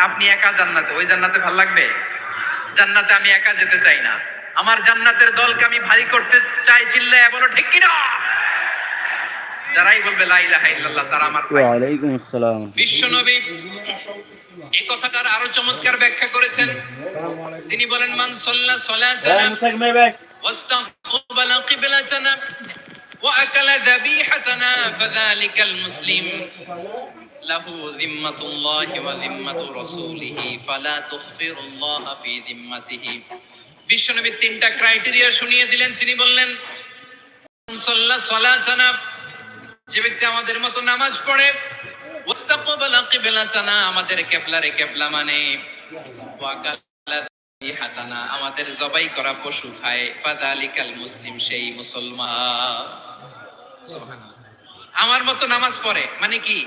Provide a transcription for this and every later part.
আপনি একা জান্নাতে ওই জান্নাতে ভালো লাগবে? জান্নাতে আমি একা যেতে চাই না। আমার জান্নাতের দলকে আমি ভারী করতে চাই চিল্লায় বলো ঠিক কিনা? যারাই বলবে তারা আমার এই কথাটার আরও চমৎকার ব্যাখ্যা করেছেন। তিনি বলেন মান সাল্লা ওয়া আকালা যাবিহাতানা ফাযালিকাল মুসলিম। তিনটা ক্রাইটেরিয়া শুনিয়ে দিলেন। তিনি বললেন যে ব্যক্তি আমাদের মতো নামাজ পড়ে আমাদের কেবলারে কেবলা মানে হাতানা আমাদের জবাই করা পশু খায়, ফাদালিকাল মুসলিম, সেই মুসলমান। আমার মতো নামাজ পড়ে মানে কি?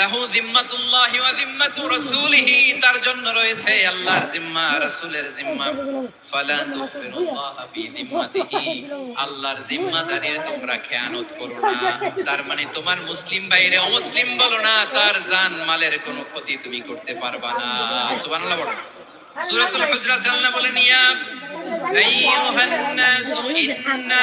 লাহু জিম্মাতুল্লাহি ওয়া জিম্মাতু রাসূলিহি, তার জন্য রয়েছে আল্লাহর জিম্মা, রাসূলের জিম্মা। ফালা তুফিরুল্লাহ ফি জিম্মাতিহি, আল্লাহর জিম্মাদারির তোমরা খেয়ানত করো না। তার মানে তোমার মুসলিম বাইরে অমুসলিম বলো না, তার জান মালের কোনো ক্ষতি তুমি করতে পারবা না। সুবহানাল্লাহ বলো সূরাতুল হুজরাত আল্লাহ বলেন, ইয়া আইয়ুহান নাসু ইন্না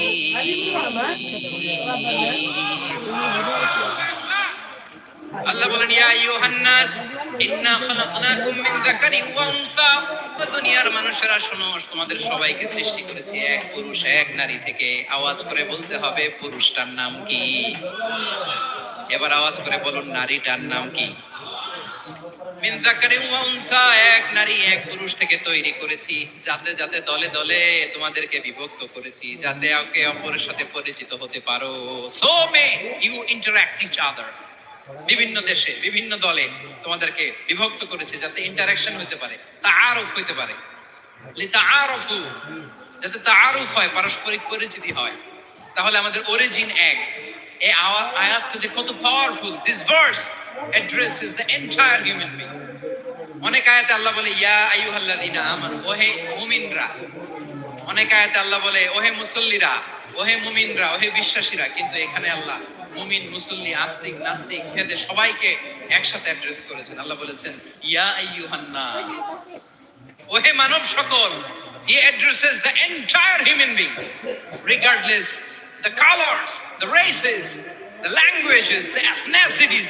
আল্লাহ বলেন, ইয়া আইয়ুহান নাস ইন্না খালাকনাকুম মিন যাকারিন ওয়া উনসা। দুনিয়ার মানুষেরা, শোনো, তোমাদের সবাইকে সৃষ্টি করেছি এক পুরুষ, এক নারী থেকে। আওয়াজ করে বলতে হবে, পুরুষটার নাম কি? এবার আওয়াজ করে বলুন, নারীটার নাম কি? মিন যাকারিন ওয়া উনসা, এক নারী, এক পুরুষ থেকে তৈরি করেছি। যাতে যাতে দলে দলে তোমাদেরকে বিভক্ত করেছি, যাতে একে অপরের সাথে পরিচিত হতে পারো। So may you interact each other বিভিন্ন দেশে, বিভিন্ন দলে তোমাদেরকে বিভক্ত করেছে, যাতে ইন্টারাকশন হতে পারে, তাআরুফ হতে পারে। লিতাআরফু যাতে তাআরুফ হয়, পারস্পরিক পরিচিতি হয়। তাহলে আমাদের অরিজিন এক। আওয়া- আয়াতটা যে কত powerful this verse addresses the entire human being অনেক আয়াতে আল্লাহ বলে, ইয়া আইয়ুহাল্লাযীনা আমানু, ওহে মুমিনরা। অনেক আয়াতে আল্লাহ বলে, ওহে মুসল্লিরা, ওহে মুমিনরা, ওহে বিশ্বাসীরা। কিন্তু এখানে আল্লাহ মুমিন, মুসল্লি, আস্তিক, নাস্তিক, ভেদে সবাইকে একসাথে অ্যাড্রেস করেছেন। আল্লাহ বলেছেন, ইয়া আইয়ুহান নাস ওহে মানব সকল, he addresses the entire human being regardless the colours the races the languages the ethnicities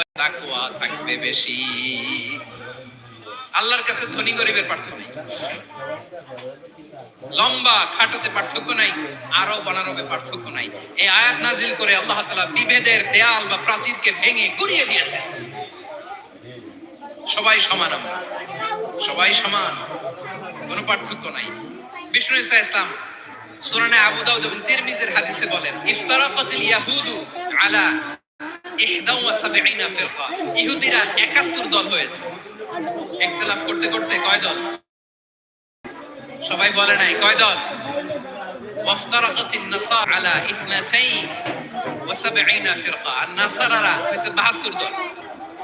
তাকওয়া থাকবে বেশি। আল্লাহর কাছে ধনী গরিবের পার্থক্য নেই। লম্বা, খাটোতে পার্থক্য নাই, আরও পার্থক্য নাই। এই আয়াত নাজিল করে আল্লাহ তাআলা বিভেদের দেয়াল বা প্রাচীরকে ভেঙে গুড়িয়ে দিয়েছেন সবাই সমান আমরা। সবাই সমান। কোনো পার্থক্য নাই। বিষ্ণু ইসা ইসলাম সুরানে আবু দাউদ এবং তিরমিজের হাদিসে বলেন, ইফতারাকাতিল ইয়াহুদু আলা ইহুদিরা একাত্তর দল হয়েছে। করতে করতে কয় দল? সবাই বলে নাই আর বাহাত্তর দল।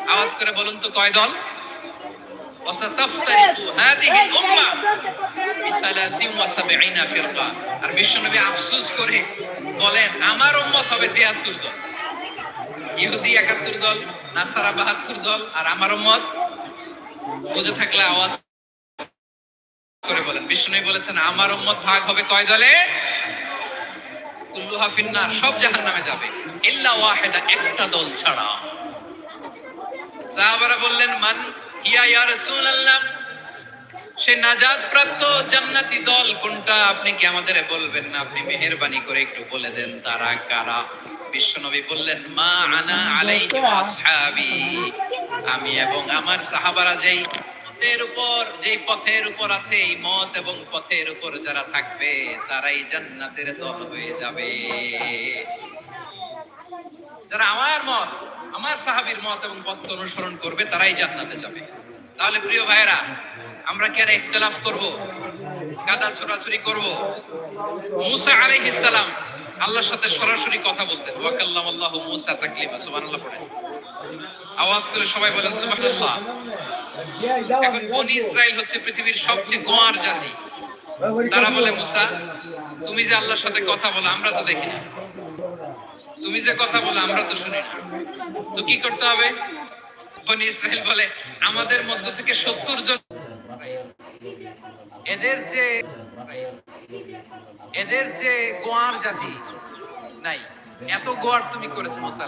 আওয়াজ করে বলুন তো কয় দল? আর বিশ্বনবী আফসুস করে বলেন, আমার উম্মত হবে তিয়াত্তর দল। ইহুদি একাত্তর দল, নাসারা বাহাত্তর দল আর আমার উম্মত বুঝে থাকলে আওয়াজ করে বলেন। বিষ্ণু বলেছেন, আমার উম্মত ভাগ হবে কয় দলে? কুল্লুহা ফিন্নার, সব জাহান নামে যাবে। ইল্লা ওয়াহেদা, একটা দল ছাড়া। সাহাবারা বললেন, মান ইয়া রাসূলুল্লাহ? সে নাজাত প্রাপ্ত জান্নাতি দল কোনটা? আপনি কি আমাদের বলবেন না? আপনি মেহেরবানি করে একটু বলে দেন, তারা কারা? বিশ্বনবী বললেন, মা আনা আলাইহি আসহাবি। আমি এবং আমার সাহাবারা যেই পথের উপর, যেই পথের উপর আছে, এই মত এবং পথের উপর যারা থাকবে, তারাই জান্নাতের দল হয়ে যাবে। যারা আমার মত, আমার সাহাবীর মত এবং পথ অনুসরণ করবে, তারাই জান্নাতে যাবে। তাহলে প্রিয় ভাইরা আমরা কি আর ইখতিলাফ করব? কাদা ছোড়াছুরি করব? মুসা আলাইহিস সালাম আল্লাহর সাথে সরাসরি কথা বলতেন। ওয়াকাল্লাম আল্লাহ মুসা তাকলিমা, সুবহানাল্লাহ পড়েন। আওয়াজ তুলে সবাই বলেন, সুবহানাল্লাহ। এখন বনি ইসরাইল হচ্ছে পৃথিবীর সবচেয়ে গোয়ার জাতি। তারা বলে, মুসা, তুমি যে আল্লাহর সাথে কথা বলো, আমরা তো দেখি না। তুমি যে কথা বলো, আমরা তো শুনি না। তো কি করতে হবে? বনি ইসরায়েল বলে, আমাদের মধ্য থেকে সত্তর জন এদের যে এদের যে গোয়ার জাতি নাই, এত গোয়ার তুমি করেছ মুসা।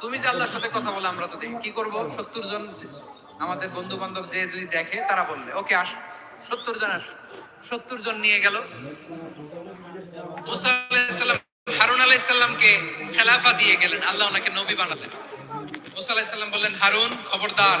তুমি যে আল্লাহর সাথে কথা বলে, আমরা তো দেখি। কি করব? সত্তর জন আমাদের বন্ধু বান্ধব যে যদি দেখে, তারা বললে, ওকে, আস। সত্তর জন আস। সত্তর জন নিয়ে গেল। মুসা আলাইহিস সালাম, হারুন আলাইহিস সালামকে খেলাফা দিয়ে গেলেন। আল্লাহ ওনাকে নবী বানালেন। মুসা আলাইহিস সালাম বললেন, হারুন, খবরদার।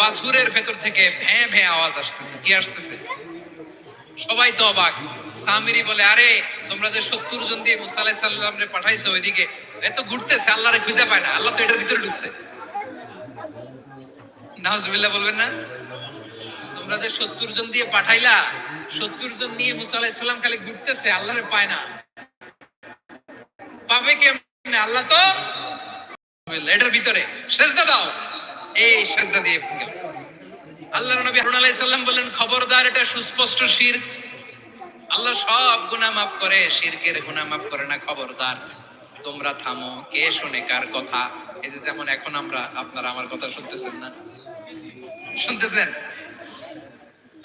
বাছুরের ভেতর থেকে ভ্যাঁ ভ্যাঁ আওয়াজ আসতেছে। কি আসতেছে? সবাই তো অবাক। সামিরি বলে, আরে, তোমরা যে সত্তর জন দিয়ে মুসা আলাইহিস সালাম রে পাঠাইছো ওইদিকে এত ঘুরতেছে, আল্লাহরে খুঁজে পায় না, আল্লাহ তো এটার ভিতরে ঢুকছে। বলবেন না? তোমরা যে সত্তর জন দিয়ে পাঠাইলা, সত্তর জন নিয়ে মুসা আলাইহিস সালাম খালি ঘুরতেছে পায় না। পাবে কেমনে? আল্লাহ তো এটার ভিতরে। শেষ দাও। এই সেজদা দিয়ে গেল আল্লাহর নবী হারুন আলাইহিস সালাম বললেন, খবরদার, এটা সুস্পষ্ট শিরক আল্লাহ সব গুনাহ মাফ করে, শিরকের গুনাহ মাফ করে না, খবরদার। তোমরা থামো, কে শুনে কার কথা? এই যে যেমন এখন আমরা, আপনারা আমার কথা শুনতেছেন না। শুনতেছেন?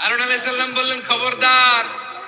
হারুন আলাইহিস সালাম বললেন, খবরদার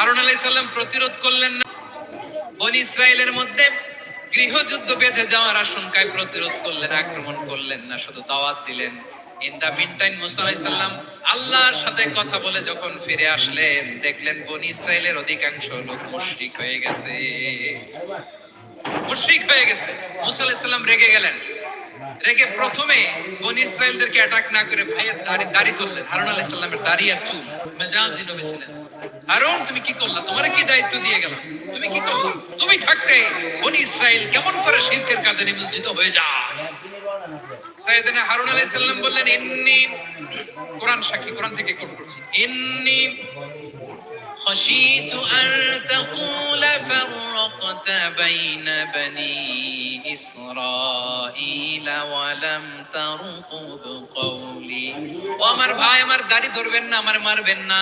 আরন আলাইহিস সালাম প্রতিরোধ করলেন না। বনি ইসরায়েলের মধ্যে গৃহযুদ্ধ বেঁধে যাওয়ার আশঙ্কায় প্রতিরোধ করলেন, আক্রমণ করলেন না, শুধু দাওয়াত দিলেন। ইন আল্লাহর সাথে কথা বলে যখন ফিরে আসলেন, দেখলেন ইসরায়েলের অধিকাংশ লোক মুশরিক হয়ে গেছে। মুশরিক হয়ে গেছে। মুসা রেগে গেলেন। রেগে প্রথমে বনি ইসরায়েলদেরকে অ্যাটাক না করে ভাইয়ের দাড়ি তুললেন। হারুন দাড়ি আর চুল, মেজাজি ছিলেন। হারুন তুমি কি করলা তোমার কি দায়িত্ব দিয়ে গেলাম তুমি কি করলা তুমি থাকতে বনি ইসরায়েল কেমন করে শিরকের কাজে নিমজ্জিত হয়ে যায় সাইয়েদনা হারুন আলাইহিস সালাম বললেন ইন্নি কোরআন সাক্ষী কোরআন থেকে কোট করছি ইন্নি خشيت أن تقول فرقت بين بني إسرائيل ولم ترقب قولي ও আমার ভাই আমার দাড়ি ধরবেন না আমার মারবেন না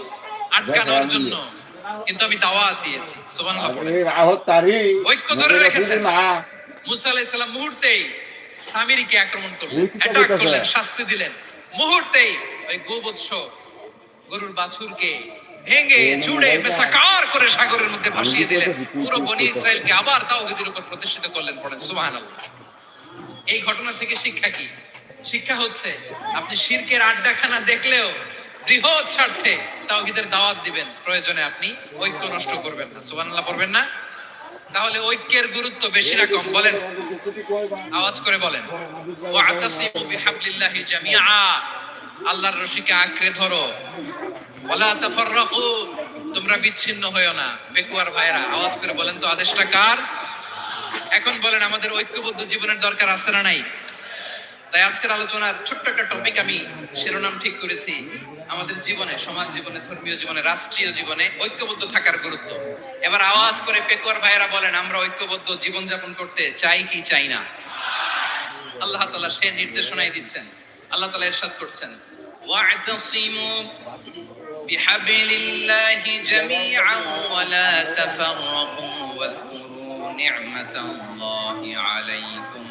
আটকানোর জন্য। কিন্তু আমি দাওয়াত দিয়েছি। সুবহানাল্লাহ পড়ে। ঐক্য ধরে রেখেছেন। মুসা আলাইহিস সালাম মুহূর্তেই সামিরিকে আক্রমণ করলেন অ্যাটাক করলেন শাস্তি দিলেন। মুহূর্তেই ওই গোবৎস গরুর বাছুরকে ভেঙে চুড়ে মেসাকার করে সাগরের মধ্যে ভাসিয়ে দিলেন। পুরো বনি ইসরায়েলকে আবার তাওহীদের উপর প্রতিষ্ঠিত করলেন পড়েন সুবহানাল্লাহ। এই ঘটনা থেকে শিক্ষা কি? শিক্ষা হচ্ছে আপনি শিরকের আড্ডাখানা দেখলেও বৃহৎ স্বার্থে তাওহীদের দাওয়াত দিবেন। প্রয়োজনে আপনি ঐক্য নষ্ট করবেন না। সুবহানাল্লাহ পড়বেন না? তাহলে ঐক্যের গুরুত্ব বেশি না, কম। বলেন। আওয়াজ করে বলেন। ওয়াতাসিমু বিহাবলিল্লাহি জামিআ। আল্লাহর রশিকে আঁকড়ে ধরো। ওয়ালা তাফাররাকু। তোমরা বিচ্ছিন্ন হয়েও না, বেকুয়ার ভাইরা আওয়াজ করে বলেন তো, আদেশটা কার? এখন বলেন, আমাদের ঐক্যবদ্ধ জীবনের দরকার আছে না নাই? তাই আজকের আলোচনার ছোট্ট একটা টপিক আমি শিরোনাম ঠিক করেছি, আমাদের জীবনে, সমাজ জীবনে, ধর্মীয় জীবনে, রাষ্ট্রীয় জীবনে ঐক্যবদ্ধ থাকার গুরুত্ব। এবার আওয়াজ করে পেকুয়ার ভাইয়েরা বলেন, আমরা ঐক্যবদ্ধ জীবন যাপন করতে চাই কি চাই না? আল্লাহ তাআলা সে নির্দেশনাই দিচ্ছেন, আল্লাহ তাআলা ইরশাদ করছেন। ওয়াذকুরু নি'মাতাল্লাহি আলাইকুম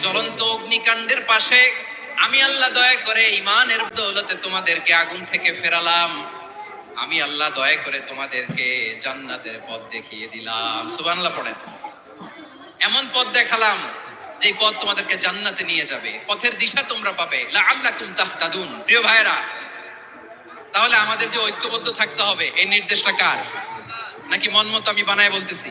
জ্বলন্ত অগ্নিকাণ্ডের পাশে আমি আল্লাহ দয়া করে ইমানের দৌলতে তোমাদেরকে আগুন থেকে ফেরালাম। আমি আল্লাহ দয়া করে তোমাদেরকে জান্নাতের পথ দেখিয়ে দিলাম। সুবহানাল্লাহ পড়েন। এমন পথ দেখালাম যেই পথ তোমাদেরকে জান্নাতে নিয়ে যাবে। পথের দিশা তোমরা পাবে। লাআল্লাকুম তাহতাদুন। প্রিয় ভাইরা তাহলে আমাদের যে ঐক্যবদ্ধ থাকতে হবে, এই নির্দেশটা কার? নাকি মন মতো আমি বানায় বলতেছি?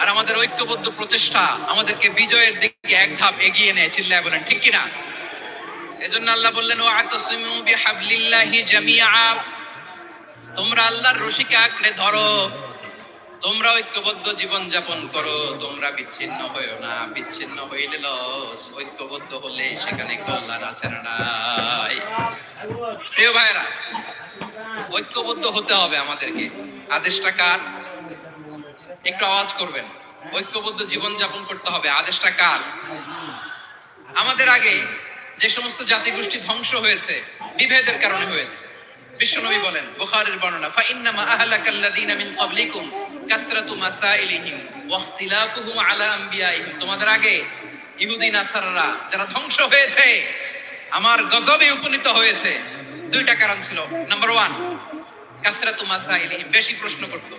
আর আমাদের ঐক্যবদ্ধ প্রচেষ্টা আমাদেরকে বিজয়ের দিকে এক ধাপ এগিয়ে নেয়, চিল্লায় বলেন, ঠিক কিনা? এজন্য আল্লাহ বললেন ও তোমরা আল্লাহর রশিকে আঁকড়ে ধরো, তোমরা ঐক্যবদ্ধ জীবন যাপন করো, তোমরা বিচ্ছিন্ন হইও না, বিচ্ছিন্ন হইলে লস, ঐক্যবদ্ধ হলে সেখানে কল্যাণ আছে না নাই। প্রিয় ভাইরা ঐক্যবদ্ধ হতে হবে আমাদেরকে। আদেশটা কার? একটু আওয়াজ করবেন। ঐক্যবদ্ধ জীবন যাপন করতে হবে। আদেশটা কার? আমাদের আগে যে সমস্ত জাতিগোষ্ঠী ধ্বংস হয়েছে, বিভেদের কারণে হয়েছে। বিশ্বনবী বলেন, বুখারীর বর্ণনা ফা ইন্নামা আহলাকাল্লাযীনা মিন ক্বাবলিকুম কাসরাতু মাসাইলিহিম ওয়া ইখতিলাফুহুম আলা আম্বিয়াইহিম। তোমাদের আগে ইহুদি, নাসারারা যারা ধ্বংস হয়েছে, আমার গজবে উপনীত হয়েছে। দুইটা কারণ ছিল। নাম্বার ওয়ান, কাসরাতু মাসাইলিহিম, বেশি প্রশ্ন করতো।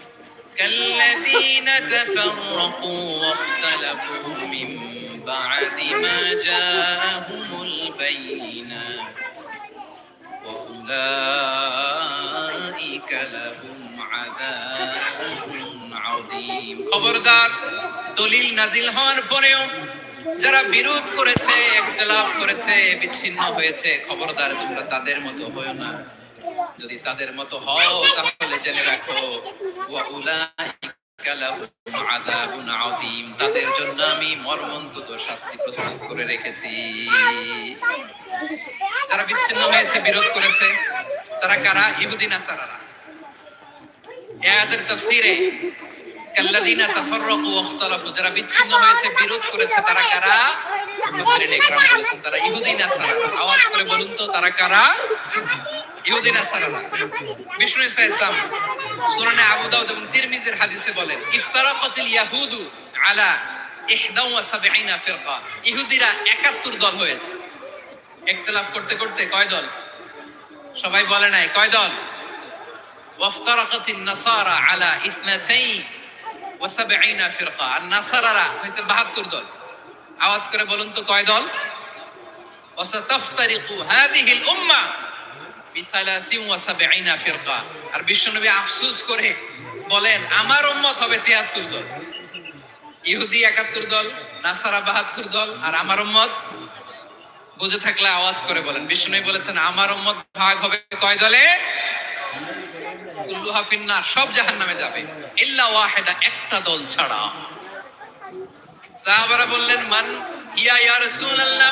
كالذين تفرقوا واختلفوا من بعد ما جاءهم البينات وأولئك لهم عذاب عظيم খবরদার দলিল নাজিল হওয়ার পরেও যারা বিরোধ করেছে একতলাফ করেছে বিচ্ছিন্ন হয়েছে খবরদার তোমরা তাদের মতো হয়েও না যদি তাদের মতো হও, তাহলে জেনে রাখো তাদের জন্য আমি মর্মন্তুদ শাস্তি প্রস্তুত করে রেখেছি। বিচ্ছিন্ন হয়েছে, বিরোধ করেছে, তারা কারা? ইহুদি আয়াতের তাফসীরে, কাল্লাযীনা তাফাররাকু ওয়া ইখতালাফু, যারা বিচ্ছিন্ন হয়েছে, বিরোধ করেছে, তারা কারা? মুফাসসিরিন তারা আওয়াজ করে বলুন তো, তারা কারা? ইহুদিন আসারারা বিষ্ণু ইসা ইসলাম সুরানে আবু দাউদ এবং হাদিসে বলেন, ইফতারাকাতিল ইয়াহুদু আলা ইহদা ওয়া ফিরকা। ইহুদিরা 71 দল হয়েছে। ইখতিলাফ করতে করতে কয় দল? সবাই বলে নাই, কয় দল? ওয়াফতারাকাতিন নাসারা আলা ওয়া ফিরকা। আর নাসারারা হইছে 72 দল। আওয়াজ করে বলুন তো কয় দল? ওয়াসাতাফতারিকু হাদিহিল উম্মাহ আর বিশ্বনবী আফসোস করে বলেন, আমার উম্মত হবে 73 দল। ইহুদি 71 দল, নাসারা 72 দল, আর আমার উম্মত বুঝে থাকলে আওয়াজ করে বলেন। বলেছেন, আমার উম্মত ভাগ হবে কয় দলে? সব জাহান্নামে যাবে। ইল্লা ওয়াহিদা, একটা দল ছাড়া। সাহাবারা বললেন, মান ইয়া ইয়া রাসূলুল্লাহ?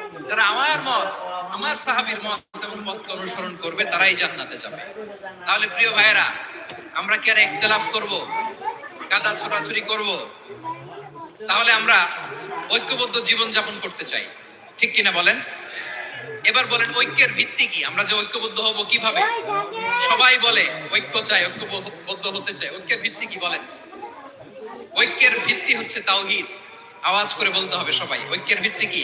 যারা আমার মত, আমার সাহাবীর মত এবং পথকে অনুসরণ করবে, তারাই জান্নাতে যাবে। তাহলে প্রিয় ভাইয়েরা, আমরা কি আর ইখতিলাফ করব? কাদা ছোড়াছুরি করব? তাহলে আমরা ঐক্যবদ্ধ জীবন যাপন করতে চাই। ঠিক কিনা বলেন? এবার বলেন, ঐক্যের ভিত্তি কি? আমরা যে ঐক্যবদ্ধ হব কীভাবে? সবাই বলে, ঐক্য চাই, ঐক্যবদ্ধ হতে চাই। ঐক্যের ভিত্তি কি বলেন? ঐক্যের ভিত্তি হচ্ছে তাওহিদ। আওয়াজ করে বলতে হবে সবাই, ঐক্যের ভিত্তি কি?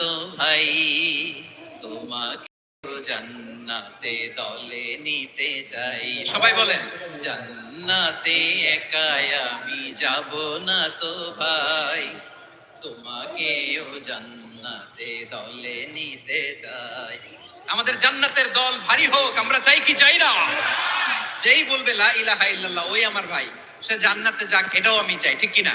তো ভাই, তোমাকে জান্নাতে দলে নিতে চাই। সবাই বলেন, জান্নাতে একাই আমি যাব না তো ভাই জান্নাতে দলে নিতে চাই। আমাদের জান্নাতের দল ভারী হোক, আমরা চাই কি চাই না? যেই বলবে লা ইলাহা ইল্লাল্লাহ, ওই আমার ভাই, সে জান্নাতে যাক, এটাও আমি চাই, ঠিক কি না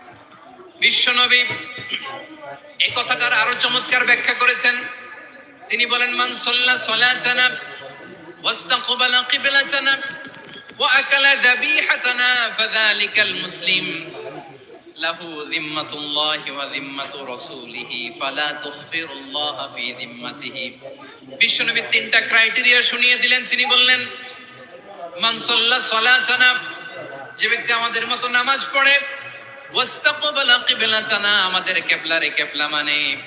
বিশ্বনবী এই কথাটার আরও চমৎকার ব্যাখ্যা করেছেন। তিনি বলেন, মান সাল্লা সালাতানা ওয়াস্তাকবালা কিবলাতানা ওয়া আকালা যাবিহাতানা ফাযালিকাল মুসলিম। লাহু যিম্মাতুল্লাহি ওয়া যিম্মাতু রাসূলিহি ফালা তুখফিরুল্লাহ ফি যিম্মাতিহি। বিশ্বনবী তিনটা ক্রাইটেরিয়া শুনিয়ে দিলেন। তিনি বললেন, মান সাল্লা সালাতানা যে ব্যক্তি আমাদের মতো নামাজ পড়ে আমাদের কিবলারে কিবলা মানে।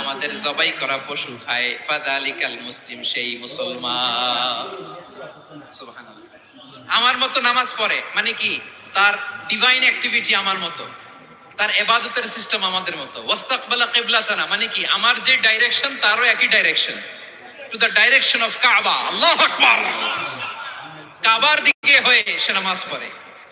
আমাদের জবাই করা পশু খায়। ফাদালিকাল মুসলিম, সেই মুসলমান। আমার মতো নামাজ পড়ে মানে কি? তার ডিভাইন অ্যাক্টিভিটি আমার মতো। তার এবাদতের সিস্টেম আমাদের মতো। ওয়াস্তাকবালা কিবলাতানা মানে কি? আমার যে ডাইরেকশন তারও একই direction to the direction of Kaaba আল্লাহু কাবার দিকে হয়ে সে নামাজ পড়ে।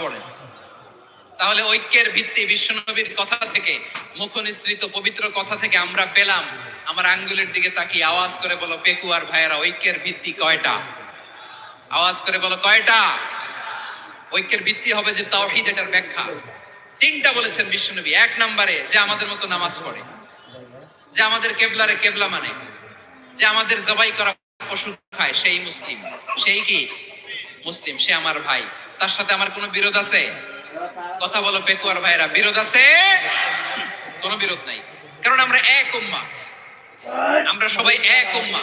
মানে তাহলে ঐক্যের ভিত্তি বিশ্বনবীর কথা থেকে মুখ নিঃসৃত পবিত্র কথা থেকে আমরা পেলাম। আমার আঙ্গুলের দিকে তাকিয়ে আওয়াজ করে বলো, পেকুয়ার ভাইয়েরা, ঐক্যের ভিত্তি কয়টা? আওয়াজ করে বলো, কয়টা? ঐক্যের ভিত্তি হবে যে তাওহীদ এটার ব্যাখ্যা। তিনটা বলেছেন বিশ্বনবী। এক নম্বরে যে আমাদের মতো নামাজ পড়ে, যে আমাদের কেবলারে কেবলা মানে যে আমাদের জবাই করা পশু খায়, সেই মুসলিম। সেই কি? মুসলিম, সে আমার ভাই। তার সাথে আমার কোনো বিরোধ আছে? কথা বলো পেকুয়ার ভাইরা বিরোধ আছে? কোনো বিরোধ নাই। কারণ আমরা এক উম্মা। আমরা সবাই এক উম্মা।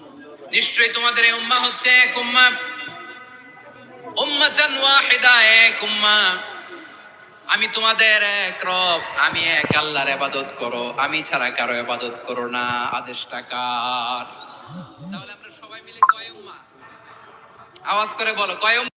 নিশ্চয়ই তোমাদের এই উম্মা হচ্ছে এক উম্মা। উম্মা জান ওয়াহিদা, এক উম্মা। আমি তোমাদের এক রব, আমি এক আল্লাহর ইবাদত করো, আমি ছাড়া কারও ইবাদত করো না, আদেশটা কার? তাহলে আমরা সবাই মিলে কয় উম্মা? আওয়াজ করে বলো, কয় উম্মা?